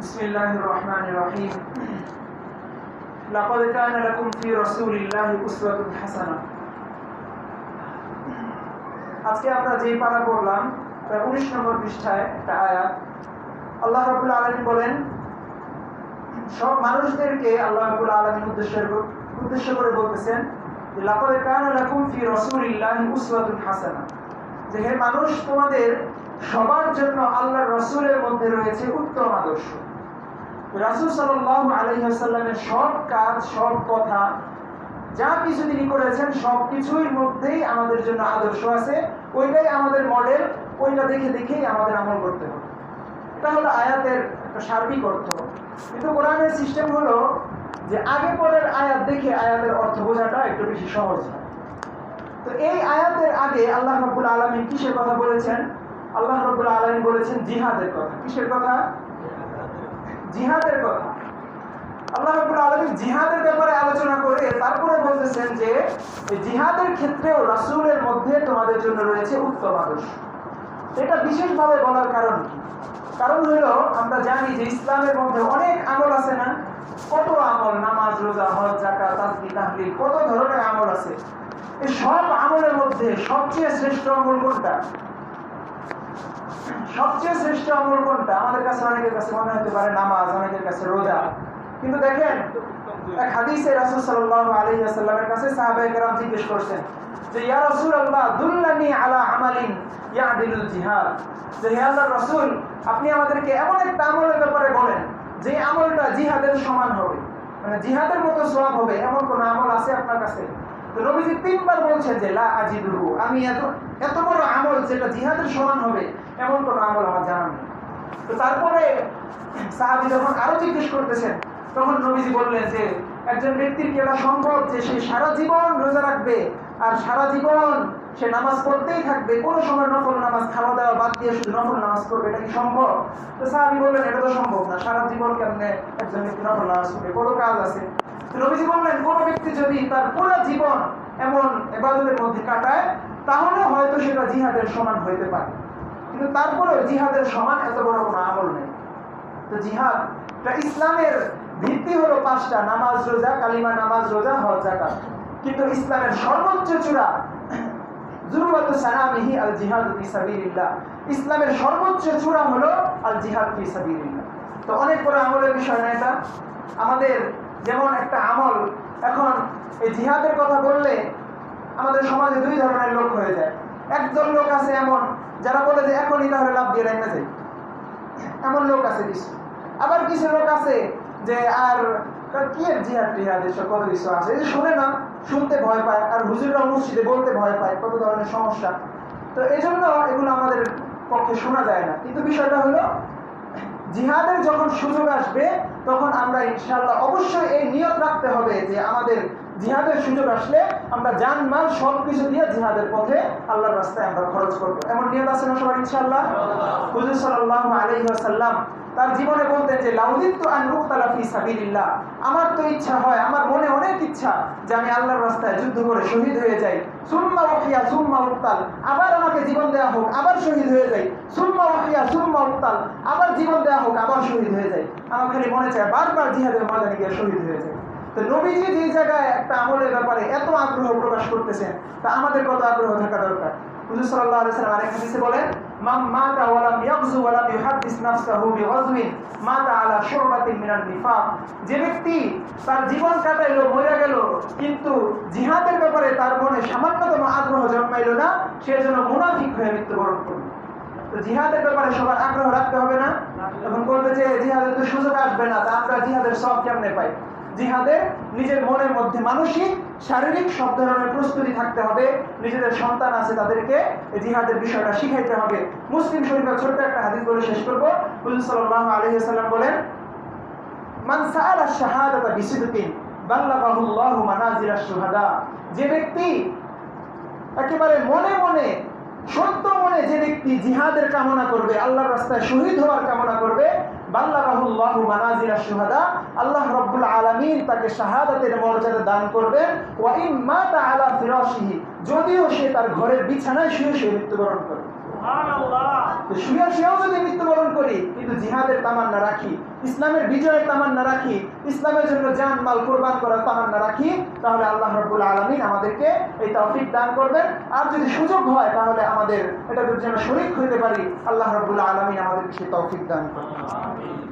بسم الله الرحمن الرحيم لقد كان لكم في رسول الله أسوة حسنة আজকে আমরা যে পারা করলাম প্রায় উনিশ নম্বর পৃষ্ঠায় একটা আয়াত আল্লাহ রাবুল আলমী বলেন সব মানুষদেরকে আল্লাহ রাবুল আলমীর উদ্দেশ্য উদ্দেশ্য করে বলতেছেন যে লাকদ কানা লাকুম ফি রাসূলিল্লাহি উসওয়াতুন হাসানা যে হে মানুষ তোমাদের সবার জন্য আল্লাহর রাসূলের মধ্যে রয়েছে উত্তম আদর্শ রাসূল সাল্লাল্লাহু আলাইহি ওয়াসাল্লামের সব কাজ, সব কথা, যা কিছু তিনি করেছেন, সব কিছুর মধ্যেই আমাদের জন্য আদর্শ আছে। ওইটাই আমাদের মডেল ওইটা দেখে দেখেই আমাদের আমল করতে হবে। এটা হলো আয়াতের একটা সার্বিক অর্থ। কিন্তু কোরআনের সিস্টেম হলো যে আগে পরের আয়াত দেখে আয়াতের অর্থ বোঝাটা একটু বেশি সহজ হয়। তো এই আয়াতের আগে আল্লাহ রব্বুল আলমী কিসের কথা বলেছেন? আল্লাহ রব্বুল আলমী বলেছেন জিহাদের কথা। কিসের কথা? জিহাদের কথা। আল্লাহ আলমী জিহাদের ব্যাপারে আলোচনা করে তারপরে বলতেছেন যে জিহাদের ক্ষেত্রেও রাসূলের মধ্যে তোমাদের জন্য রয়েছে উত্তম আদর্শ। এটা বিশেষভাবে বলার কারণ কারণ হলো, আমরা জানি যে ইসলামের মধ্যে অনেক আমল আছে না? কত আমল? নামাজ, রোজা, হজ জাকাত তাসবি তাহলিল, কত ধরনের আমল আছে? এই সব আমলের মধ্যে সবচেয়ে শ্রেষ্ঠ আমল কোনটা? সবচেয়ে শ্রেষ্ঠ আমল কোনটা? আমাদের কাছে অনেকের কাছে মনে হতে পারে নামাজ, অনেকের কাছে রোজা। কিন্তু দেখেন, এক হাদিসে রাসূল সাল্লাল্লাহু আলাইহি ওয়াসাল্লামের কাছে সাহাবায়ে কেরাম জিজ্ঞেস করছেন যে, ইয়া রাসূলুল্লাহ, দুল্লানি আলা আমালিন জিহাদ? যে, হে আল্লাহর রাসূল, আপনি আমাদেরকে এমন একটা আমলের ব্যাপারে বলেন, যে আমলটা জিহাদের সমান হবে। মানে জিহাদের মতো সওয়াব হবে, এমন কোন আমল আছে আপনার কাছে? তো নবীজি তিনবার বলছেন যে, লা আজিদুহু, আমি এত এত বড় আমল যেটা জিহাদের সমান হবে, এমন কোন আমল আমার জানা নেই। তো তারপরে সাহাবী যখন আরও জিজ্ঞেস করতেছেন, তখন নবীজি বললেন যে, একজন ব্যক্তির কি এটা সম্ভব যে সে সারা জীবন রোজা রাখবে আর সারা জীবন সে নামাজ পড়তেই থাকবে? কোন সময় নফল নামাজ খাওয়া দাওয়া বাদ দিয়ে শুধু নফল নামাজ পড়বে, এটা কি সম্ভব? তো সাহাবি বললেন, এটা তো সম্ভব না, সারা জীবন কেমনে একজন ব্যক্তি নফল নামাজ পড়বে? কত কাজ আছে। নবীজি বললেন, কোন ব্যক্তি যদি তার পুরো জীবন এমন এবাদতের মধ্যে কাটায় তাহলে হয়তো সেটা জিহাদের সমান হইতে পারে। কিন্তু তারপরেও জিহাদের সমান এত বড় কোনো আমল নেই। তো জিহাদ ইসলামের ভিত্তি হলো পাঁচটা, নামাজ, রোজা, কালিমা, নামাজ, রোজা, হজ কিন্তু ইসলামের সর্বোচ্চ চূড়া আল জিহাদ ইসলামের সর্বোচ্চ চূড়া হলো আল জিহাদ ফি সাবিলিল্লাহ। তো অনেক বড় আমলের বিষয় না এটা? আমাদের যেমন একটা আমল, এখন এই জিহাদের কথা বললে আমাদের সমাজে দুই ধরনের লোক হয়ে যায়। একদল লোক আছে এমন, যারা বলে যে এখনই তাহলে লাভ দিয়ে নেমে যায় এমন লোক আছে কিছু আবার কিছু লোক আছে যে আর কি এর জিহাদ টিহাদ এসব কত কিছু আছে? এই শুনে না, শুনতে ভয় পায়, আর হুজুররা মসজিদে বলতে ভয় পায় কত ধরনের সমস্যা। তো এই জন্য এগুলো আমাদের পক্ষে শোনা যায় না। কিন্তু বিষয়টা হলো, জিহাদের যখন সুযোগ আসবে, তখন আমরা ইনশাল্লাহ অবশ্যই এই নিয়ত রাখতে হবে যে আমাদের জিহাদের সুযোগ আসলে আমরা জান মাল সব কিছু দিয়ে জিহাদের পথে আল্লাহর রাস্তায় আমরা খরচ করব। এমন নিয়ত আছে না সবার ইনশাল্লাহ হুজুর সাল্লাহ আলাইহি ওয়াসাল্লাম তার জীবনে বলতেন যে, লাউদিত্তু আন উক্তালা ফি সাবিলিল্লাহ। আমার তো ইচ্ছা হয়, আমার মনে অনেক ইচ্ছা যে আমি আল্লাহর রাস্তায় যুদ্ধ করে শহীদ হয়ে যাই। সুম্মা ওয়াহিয়া সুম্মা উক্তাল আবার আমাকে জীবন দেওয়া হোক, আবার শহীদ হয়ে যাই। সুম্মা ওয়াহিয়া সুম্মা উক্তাল আবার জীবন দেওয়া হোক, আবার শহীদ হয়ে যাই। আমার খালি মনে চায় বারবার জিহাদের ময়দানে গিয়ে শহীদ হয়ে যায় তো নবীজি যে জায়গায় একটা আমলের ব্যাপারে এত আগ্রহ প্রকাশ করতেছেন, তা আমাদের কত আগ্রহ থাকা দরকার? হুজুর আরেক হাদিসে বলেন মাতা ইউহাদ্দিস নাফসাহু বিগাজওয়িন মাতা আলা শুরবাতিন মিনাল নিফাক। যে ব্যক্তি তার জীবন কাটাইলো, মরে গেল, কিন্তু জিহাদের ব্যাপারে তার মনে সামান্যতম আগ্রহ জন্মাইলো না, সে যেন মুনাফিক হয়ে মৃত্যুবরণ করল। তো জিহাদের ব্যাপারে সবার আগ্রহ রাখতে হবে না? তখন বলবে যে জিহাদের তো সুযোগ আসবে না, তা আমরা জিহাদের সব কেমনে পাই? জিহাদের নিজের মনের মধ্যে মানসিক, শারীরিক সব ধরনের প্রস্তুতি থাকতে হবে। নিজেদের সন্তান আছে তাদেরকে জিহাদের বিষয়টা শিখাইতে হবে। মুসলিম শরীফের ছোট্ট একটা হাদিস বলে শেষ করব। হুজুর সাল্লাম বলেন যে ব্যক্তি একেবারে মনে মনে সত্য মনে যে ব্যক্তি জিহাদের কামনা করবে, আল্লাহর রাস্তায় শহীদ হওয়ার কামনা করবে আল্লাহ তাকে শাহাদাতের দান করবেন। যদিও সে তার ঘরের বিছানায় শুয়ে শুয়ে মৃত্যুবরণ করে তো শুয়ে শুয়েও যদি মৃত্যুবরণ করি কিন্তু জিহাদের তামান্না রাখি ইসলামের বিজয়ের তামান্না রাখি ইসলামের জন্য জান মাল কোরবান করার তামান্না রাখি তাহলে আল্লাহ রব্বুল আলমিন আমাদেরকে এই তৌফিক দান করবেন। আর যদি সুযোগ হয় তাহলে আমাদের এটা যেন শরিক হইতে পারি আল্লাহ রব্বুল আলমিন আমাদেরকে সেই তফিক দান করবেন